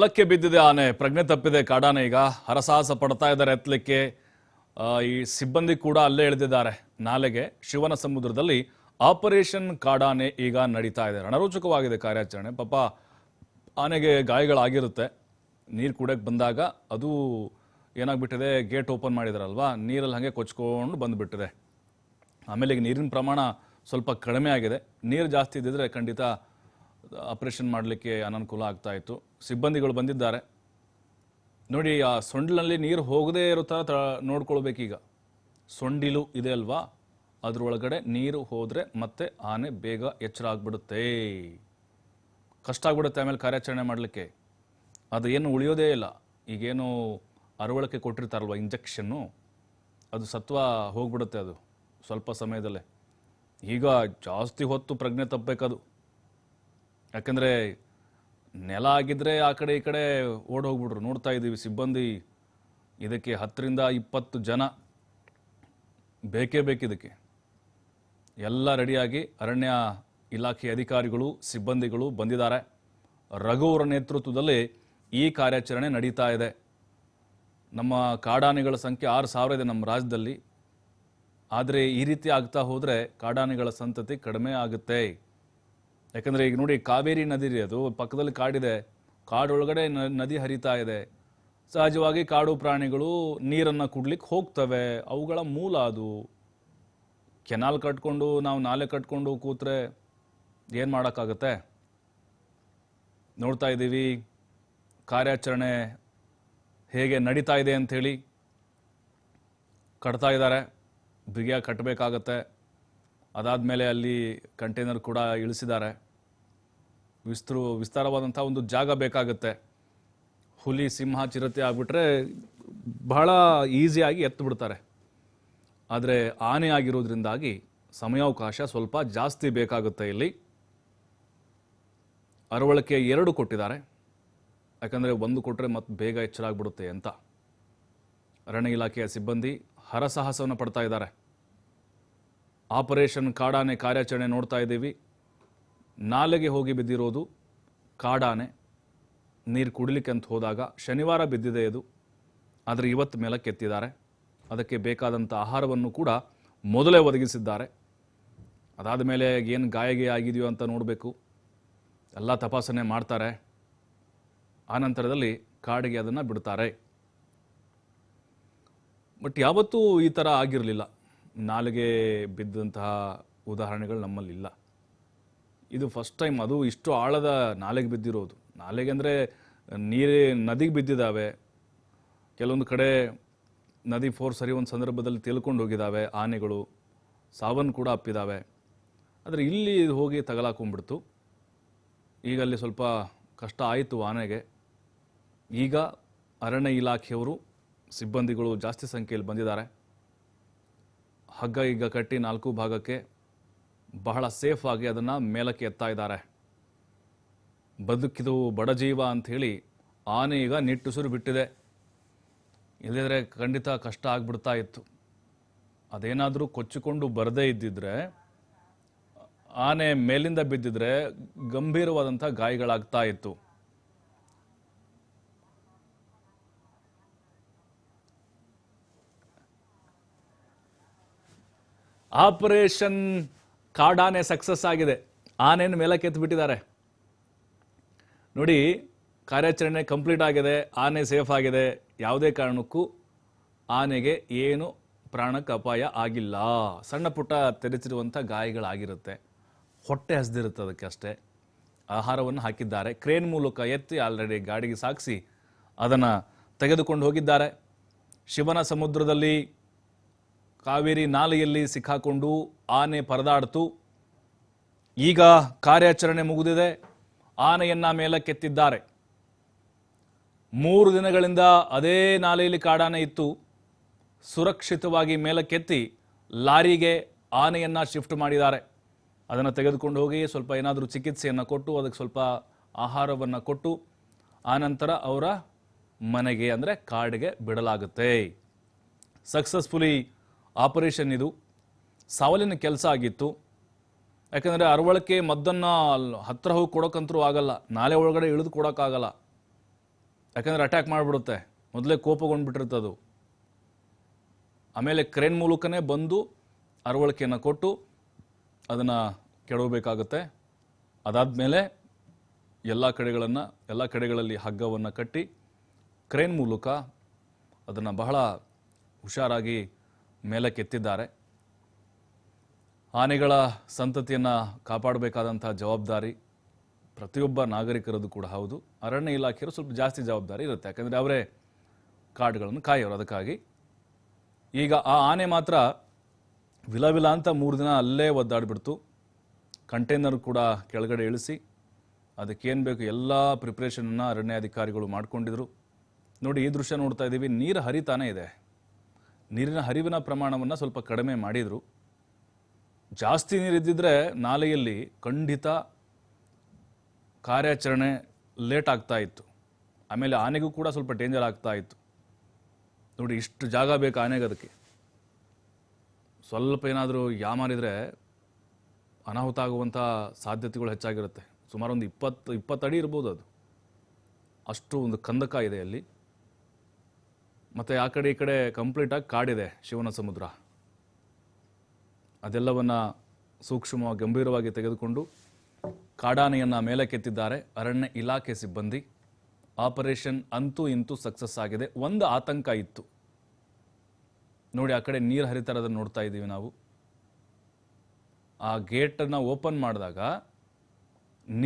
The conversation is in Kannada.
ಹೊಲಕ್ಕೆ ಬಿದ್ದಿದೆ ಆನೆ, ಪ್ರಜ್ಞೆ ತಪ್ಪಿದೆ ಕಾಡಾನೆ ಈಗ. ಹರಸಾಹಸ ಪಡ್ತಾ ಇದ್ದಾರೆ ಎತ್ತಲಿಕ್ಕೆ. ಈ ಸಿಬ್ಬಂದಿ ಕೂಡ ಅಲ್ಲೇ ಇಳಿದಿದ್ದಾರೆ. ನಾಲೆಗೆ ಶಿವನ ಸಮುದ್ರದಲ್ಲಿ ಆಪರೇಷನ್ ಕಾಡಾನೆ ಈಗ ನಡೀತಾ ಇದೆ. ರಣರೋಚಕವಾಗಿದೆ ಕಾರ್ಯಾಚರಣೆ. ಪಾಪ ಆನೆಗೆ ಗಾಯಗಳಾಗಿರುತ್ತೆ. ನೀರು ಕುಡಕ್ಕೆ ಬಂದಾಗ ಅದು ಏನಾಗ್ಬಿಟ್ಟಿದೆ, ಗೇಟ್ ಓಪನ್ ಮಾಡಿದಾರಲ್ವಾ? ನೀರಲ್ಲಿ ಹಾಗೆ ಕೊಚ್ಕೊಂಡು ಬಂದುಬಿಟ್ಟಿದೆ. ಆಮೇಲೆ ಈಗ ನೀರಿನ ಪ್ರಮಾಣ ಸ್ವಲ್ಪ ಕಡಿಮೆ ಆಗಿದೆ. ನೀರು ಜಾಸ್ತಿ ಇದ್ದಿದ್ರೆ ಖಂಡಿತ ಆಪರೇಷನ್ ಮಾಡಲಿಕ್ಕೆ ಅನನುಕೂಲ ಆಗ್ತಾ ಇತ್ತು. ಸಿಬ್ಬಂದಿಗಳು ಬಂದಿದ್ದಾರೆ. ನೋಡಿ, ಆ ಸೊಂಡಿಲಲ್ಲಿ ನೀರು ಹೋಗದೇ ಇರೋ ಥರ ನೋಡ್ಕೊಳ್ಬೇಕೀಗ. ಸೊಂಡಿಲು ಇದೆ ಅಲ್ವಾ? ಅದರೊಳಗಡೆ ನೀರು ಹೋದರೆ ಮತ್ತೆ ಆನೆ ಬೇಗ ಎಚ್ಚರ ಆಗ್ಬಿಡುತ್ತೆ. ಕಷ್ಟ ಆಗ್ಬಿಡುತ್ತೆ ಆಮೇಲೆ ಕಾರ್ಯಾಚರಣೆ ಮಾಡಲಿಕ್ಕೆ. ಅದು ಏನು ಉಳಿಯೋದೇ ಇಲ್ಲ. ಈಗೇನು ಅರವಳಿಕೆ ಕೊಟ್ಟಿರ್ತಾರಲ್ವ ಇಂಜೆಕ್ಷನ್ನು? ಅದು ಸತ್ವ ಹೋಗ್ಬಿಡುತ್ತೆ ಅದು ಸ್ವಲ್ಪ ಸಮಯದಲ್ಲೇ. ಈಗ ಜಾಸ್ತಿ ಹೊತ್ತು ಪ್ರಜ್ಞೆ ತಪ್ಪಬೇಕದು. ಯಾಕಂದರೆ ನೆಲ ಆಗಿದ್ದರೆ ಆ ಕಡೆ ಈ ಕಡೆ ಓಡ್ ಹೋಗ್ಬಿಟ್ರು ನೋಡ್ತಾ ಇದ್ದೀವಿ ಸಿಬ್ಬಂದಿ ಇದಕ್ಕೆ ಹತ್ತರಿಂದ ಇಪ್ಪತ್ತು ಜನ. ಬೇಕೇ ಬೇಕಿದಕ್ಕೆ ಎಲ್ಲ ರೆಡಿಯಾಗಿ ಅರಣ್ಯ ಇಲಾಖೆ ಅಧಿಕಾರಿಗಳು, ಸಿಬ್ಬಂದಿಗಳು ಬಂದಿದ್ದಾರೆ. ರಘು ಅವರ ನೇತೃತ್ವದಲ್ಲಿ ಈ ಕಾರ್ಯಾಚರಣೆ ನಡೀತಾ ಇದೆ. ನಮ್ಮ ಕಾಡಾನೆಗಳ ಸಂಖ್ಯೆ ಆರು ಸಾವಿರ ಇದೆ ನಮ್ಮ ರಾಜ್ಯದಲ್ಲಿ. ಆದರೆ ಈ ರೀತಿ ಆಗ್ತಾ ಹೋದರೆ ಕಾಡಾನೆಗಳ ಸಂತತಿ ಕಡಿಮೆ ಆಗುತ್ತೆ. ಯಾಕಂದರೆ ಈಗ ನೋಡಿ ಕಾವೇರಿ ನದಿ ರೀ ಅದು, ಪಕ್ಕದಲ್ಲಿ ಕಾಡಿದೆ. ಕಾಡೊಳಗಡೆ ನದಿ ಹರಿತಾ ಇದೆ. ಸಹಜವಾಗಿ ಕಾಡು ಪ್ರಾಣಿಗಳು ನೀರನ್ನು ಕುಡ್ಲಿಕ್ಕೆ ಹೋಗ್ತವೆ. ಅವುಗಳ ಮೂಲ ಅದು. ಕೆನಾಲ್ ಕಟ್ಕೊಂಡು, ನಾವು ನಾಲೆ ಕಟ್ಕೊಂಡು ಕೂತ್ರೆ ಏನು ಮಾಡೋಕ್ಕಾಗತ್ತೆ? ನೋಡ್ತಾ ಇದ್ದೀವಿ, ಕಾರ್ಯಾಚರಣೆ ಹೇಗೆ ನಡೀತಾ ಇದೆ ಅಂಥೇಳಿ. ಕಟ್ತಾ ಇದ್ದಾರೆ. ಬಿಗಿಯಾಗಿ ಕಟ್ಟಬೇಕಾಗತ್ತೆ ಅದಾದಮೇಲೆ ಅಲ್ಲಿ ಕಂಟೈನರ್ ಕೂಡ ಇಳಿಸಿದ್ದಾರೆ. ವಿಸ್ತೃ ವಿಸ್ತಾರವಾದಂಥ ಒಂದು ಜಾಗ ಬೇಕಾಗುತ್ತೆ. ಹುಲಿ, ಸಿಂಹ, ಚಿರತೆ ಆಗಿಬಿಟ್ರೆ ಬಹಳ ಈಸಿಯಾಗಿ ಎತ್ತು ಬಿಡ್ತಾರೆ. ಆದರೆ ಆನೆ ಆಗಿರೋದ್ರಿಂದಾಗಿ ಸಮಯಾವಕಾಶ ಸ್ವಲ್ಪ ಜಾಸ್ತಿ ಬೇಕಾಗುತ್ತೆ ಇಲ್ಲಿ. ಅರವಳಿಕೆ ಎರಡು ಕೊಟ್ಟಿದ್ದಾರೆ. ಯಾಕಂದರೆ ಒಂದು ಕೊಟ್ಟರೆ ಮತ್ತೆ ಬೇಗ ಎಚ್ಚರಾಗ್ಬಿಡುತ್ತೆ ಅಂತ. ಅರಣ್ಯ ಇಲಾಖೆಯ ಸಿಬ್ಬಂದಿ ಹರಸಾಹಸವನ್ನು ಪಡ್ತಾ ಇದ್ದಾರೆ. ಆಪರೇಷನ್ ಕಾಡಾನೆ ಕಾರ್ಯಾಚರಣೆ ನೋಡ್ತಾ ಇದ್ದೀವಿ. ನಾಲೆಗೆ ಹೋಗಿ ಬಿದ್ದಿರೋದು ಕಾಡಾನೆ. ನೀರು ಕುಡಿಲಿಕ್ಕೆ ಅಂತ ಹೋದಾಗ ಶನಿವಾರ ಬಿದ್ದಿದೆ ಇದು. ಆದರೆ ಇವತ್ತು ಮೇಲಕ್ಕೆ ಎತ್ತಿದ್ದಾರೆ ಅದಕ್ಕೆ ಬೇಕಾದಂಥ ಆಹಾರವನ್ನು ಕೂಡ ಮೊದಲೇ ಒದಗಿಸಿದ್ದಾರೆ. ಅದಾದ ಮೇಲೆ ಏನು ಗಾಯಗೆ ಆಗಿದೆಯೋ ಅಂತ ನೋಡಬೇಕು. ಎಲ್ಲ ತಪಾಸಣೆ ಮಾಡ್ತಾರೆ. ಆನಂತರದಲ್ಲಿ ಕಾಡಿಗೆ ಅದನ್ನು ಬಿಡ್ತಾರೆ. ಬಟ್ ಯಾವತ್ತೂ ಈ ಥರ ಆಗಿರಲಿಲ್ಲ. ನಾಲಿಗೆ ಬಿದ್ದಂತಹ ಉದಾಹರಣೆಗಳು ನಮ್ಮಲ್ಲಿಲ್ಲ. ಇದು ಫಸ್ಟ್ ಟೈಮ್ ಅದು ಇಷ್ಟು ಆಳದ ನಾಲೆಗೆ ಬಿದ್ದಿರೋದು. ನಾಲೆಗೆ ಅಂದರೆ ನೀರೇ ನದಿಗೆ ಬಿದ್ದಿದ್ದಾವೆ. ಕೆಲವೊಂದು ಕಡೆ ನದಿ ಫೋರ್ ಸರಿ ಒಂದು ಸಂದರ್ಭದಲ್ಲಿ ತೇಲ್ಕೊಂಡು ಹೋಗಿದ್ದಾವೆ ಆನೆಗಳು. ಸಾವನ್ನು ಕೂಡ ಅಪ್ಪಿದ್ದಾವೆ. ಆದರೆ ಇಲ್ಲಿ ಹೋಗಿ ತಗಲಾಕೊಂಡ್ಬಿಡ್ತು. ಈಗ ಅಲ್ಲಿ ಸ್ವಲ್ಪ ಕಷ್ಟ ಆಯಿತು ಆನೆಗೆ. ಈಗ ಅರಣ್ಯ ಇಲಾಖೆಯವರು ಸಿಬ್ಬಂದಿಗಳು ಜಾಸ್ತಿ ಸಂಖ್ಯೆಯಲ್ಲಿ ಬಂದಿದ್ದಾರೆ. ಹಗ್ಗ ಈಗ ಕಟ್ಟಿ ನಾಲ್ಕು ಭಾಗಕ್ಕೆ ಬಹಳ ಸೇಫ್ ಆಗಿ ಅದನ್ನು ಮೇಲಕ್ಕೆ ಎತ್ತಾ ಇದ್ದಾರೆ. ಬದುಕಿದು ಬಡಜೀವ ಅಂಥೇಳಿ ಆನೆ ಈಗ ನಿಟ್ಟುಸಿರು ಬಿಟ್ಟಿದೆ. ಇಲ್ಲದ್ರೆ ಖಂಡಿತ ಕಷ್ಟ ಆಗಿಬಿಡ್ತಾ ಇತ್ತು. ಅದೇನಾದರೂ ಕೊಚ್ಚಿಕೊಂಡು ಬರದೇ ಇದ್ದಿದ್ರೆ, ಆನೆ ಮೇಲಿಂದ ಬಿದ್ದಿದ್ರೆ ಗಂಭೀರವಾದಂಥ ಗಾಯಗಳಾಗ್ತಾ ಇತ್ತು. ಆಪರೇಷನ್ ಕಾಡಾನೆ ಸಕ್ಸಸ್ ಆಗಿದೆ. ಆನೆಯನ್ನು ಮೇಲಕ್ಕೆ ಬಿಟ್ಟಿದ್ದಾರೆ. ನೋಡಿ, ಕಾರ್ಯಾಚರಣೆ ಕಂಪ್ಲೀಟ್ ಆಗಿದೆ, ಆನೆ ಸೇಫ್ ಆಗಿದೆ. ಯಾವುದೇ ಕಾರಣಕ್ಕೂ ಆನೆಗೆ ಏನು ಪ್ರಾಣಕ್ಕೆ ಅಪಾಯ ಆಗಿಲ್ಲ. ಸಣ್ಣ ಪುಟ್ಟ ತೆರೆಸಿರುವಂಥ ಗಾಯಗಳಾಗಿರುತ್ತೆ. ಹೊಟ್ಟೆ ಹಸ್ದಿರುತ್ತೆ ಅದಕ್ಕೆ ಅಷ್ಟೇ. ಆಹಾರವನ್ನು ಹಾಕಿದ್ದಾರೆ. ಕ್ರೇನ್ ಮೂಲಕ ಎತ್ತಿ ಆಲ್ರೆಡಿ ಗಾಡಿಗೆ ಸಾಗಿಸಿ ಅದನ್ನು ತೆಗೆದುಕೊಂಡು ಹೋಗಿದ್ದಾರೆ. ಶಿವನ ಸಮುದ್ರದಲ್ಲಿ ಕಾವೇರಿ ನಾಲೆಯಲ್ಲಿ ಸಿಕ್ಕಾಕೊಂಡು ಆನೆ ಪರದಾಡ್ತು. ಈಗ ಕಾರ್ಯಾಚರಣೆ ಮುಗಿದಿದೆ. ಆನೆಯನ್ನ ಮೇಲಕ್ಕೆತ್ತಿದ್ದಾರೆ. ಮೂರು ದಿನಗಳಿಂದ ಅದೇ ನಾಲೆಯಲ್ಲಿ ಕಾಡಾನೆ ಇತ್ತು. ಸುರಕ್ಷಿತವಾಗಿ ಮೇಲಕ್ಕೆತ್ತಿ ಲಾರಿಗೆ ಆನೆಯನ್ನು ಶಿಫ್ಟ್ ಮಾಡಿದ್ದಾರೆ. ಅದನ್ನು ತೆಗೆದುಕೊಂಡು ಹೋಗಿ ಸ್ವಲ್ಪ ಏನಾದರೂ ಚಿಕಿತ್ಸೆಯನ್ನು ಕೊಟ್ಟು, ಅದಕ್ಕೆ ಸ್ವಲ್ಪ ಆಹಾರವನ್ನು ಕೊಟ್ಟು, ಆನಂತರ ಅವರ ಮನೆಗೆ ಅಂದರೆ ಕಾಡಿಗೆ ಬಿಡಲಾಗುತ್ತೆ. ಸಕ್ಸಸ್ಫುಲಿ ಆಪರೇಷನ್ ಇದು. ಸಾವಲಿನ ಕೆಲಸ ಆಗಿತ್ತು. ಯಾಕಂದರೆ ಅರವಳಿಕೆ ಮದ್ದನ್ನು ಹತ್ತಿರ ಹೋಗಿ ಕೊಡೋಕ್ಕಂತರೂ ಆಗಲ್ಲ. ನಾಳೆ ಒಳಗಡೆ ಇಳಿದು ಕೊಡೋಕ್ಕಾಗಲ್ಲ. ಯಾಕಂದರೆ ಅಟ್ಯಾಕ್ ಮಾಡಿಬಿಡುತ್ತೆ. ಮೊದಲೇ ಕೋಪಗೊಂಡ್ಬಿಟ್ಟಿರುತ್ತೆ ಅದು. ಆಮೇಲೆ ಕ್ರೇನ್ ಮೂಲಕನೇ ಬಂದು ಅರವಳಿಕೆಯನ್ನು ಕೊಟ್ಟು ಅದನ್ನು ಕೆಡವಬೇಕಾಗುತ್ತೆ. ಅದಾದಮೇಲೆ ಎಲ್ಲ ಕಡೆಗಳನ್ನು, ಎಲ್ಲ ಕಡೆಗಳಲ್ಲಿ ಹಗ್ಗವನ್ನು ಕಟ್ಟಿ ಕ್ರೇನ್ ಮೂಲಕ ಅದನ್ನು ಬಹಳ ಹುಷಾರಾಗಿ ಮೇಲಕ್ಕೆತ್ತಿದ್ದಾರೆ. ಆನೆಗಳ ಸಂತತಿಯನ್ನು ಕಾಪಾಡಬೇಕಾದಂಥ ಜವಾಬ್ದಾರಿ ಪ್ರತಿಯೊಬ್ಬ ನಾಗರಿಕರದ್ದು ಕೂಡ ಹೌದು. ಅರಣ್ಯ ಇಲಾಖೆಯವರು ಸ್ವಲ್ಪ ಜಾಸ್ತಿ ಜವಾಬ್ದಾರಿ ಇರುತ್ತೆ. ಯಾಕಂದರೆ ಅವರೇ ಕಾಡುಗಳನ್ನು ಕಾಯೋರು. ಅದಕ್ಕಾಗಿ ಈಗ ಆ ಆನೆ ಮಾತ್ರ ವಿಲವಿಲ ಅಂತ ಮೂರು ದಿನ ಅಲ್ಲೇ ಒದ್ದಾಡಿಬಿಡ್ತು. ಕಂಟೈನರ್ ಕೂಡ ಕೆಳಗಡೆ ಇಳಿಸಿ ಅದಕ್ಕೇನು ಬೇಕು ಎಲ್ಲ ಪ್ರಿಪ್ರೇಷನನ್ನು ಅರಣ್ಯಾಧಿಕಾರಿಗಳು ಮಾಡ್ಕೊಂಡಿದ್ರು. ನೋಡಿ, ಈ ದೃಶ್ಯ ನೋಡ್ತಾ ಇದ್ದೀವಿ ನೀರು ಹರಿತಾನೇ ಇದೆ. ನೀರಿನ ಹರಿವಿನ ಪ್ರಮಾಣವನ್ನು ಸ್ವಲ್ಪ ಕಡಿಮೆ ಮಾಡಿದರು. ಜಾಸ್ತಿ ನೀರಿದ್ದಿದ್ರೆ ನಾಲೆಯಲ್ಲಿ ಖಂಡಿತ ಕಾರ್ಯಾಚರಣೆ ಲೇಟ್ ಆಗ್ತಾ ಇತ್ತು. ಆಮೇಲೆ ಆನೆಗೂ ಕೂಡ ಸ್ವಲ್ಪ ಡೇಂಜರ್ ಆಗ್ತಾ ಇತ್ತು. ನೋಡಿ, ಇಷ್ಟು ಜಾಗ ಬೇಕು ಆನೆಗೆ ಅದಕ್ಕೆ. ಸ್ವಲ್ಪ ಏನಾದರೂ ಯಾಮಾರಿದರೆ ಅನಾಹುತ ಆಗುವಂಥ ಸಾಧ್ಯತೆಗಳು ಹೆಚ್ಚಾಗಿರುತ್ತೆ. ಸುಮಾರು ಒಂದು ಇಪ್ಪತ್ತು ಇಪ್ಪತ್ತು ಅಡಿ ಇರ್ಬೋದು ಅದು. ಅಷ್ಟು ಒಂದು ಕಂದಕ ಇದೆ ಅಲ್ಲಿ. ಮತ್ತು ಆ ಕಡೆ ಈ ಕಡೆ ಕಂಪ್ಲೀಟಾಗಿ ಕಾಡಿದೆ ಶಿವನ ಸಮುದ್ರ. ಅದೆಲ್ಲವನ್ನು ಸೂಕ್ಷ್ಮವಾಗಿ ಗಂಭೀರವಾಗಿ ತೆಗೆದುಕೊಂಡು ಕಾಡಾನೆಯನ್ನು ಮೇಲಕ್ಕೆತ್ತಿದ್ದಾರೆ ಅರಣ್ಯ ಇಲಾಖೆ ಸಿಬ್ಬಂದಿ. ಆಪರೇಷನ್ ಅಂತೂ ಇಂತೂ ಸಕ್ಸಸ್ ಆಗಿದೆ. ಒಂದು ಆತಂಕ ಇತ್ತು. ನೋಡಿ, ಆ ಕಡೆ ನೀರು ಹರಿತಾ ನೋಡ್ತಾ ಇದ್ದೀವಿ ನಾವು. ಆ ಗೇಟನ್ನು ಓಪನ್ ಮಾಡಿದಾಗ ನೀರು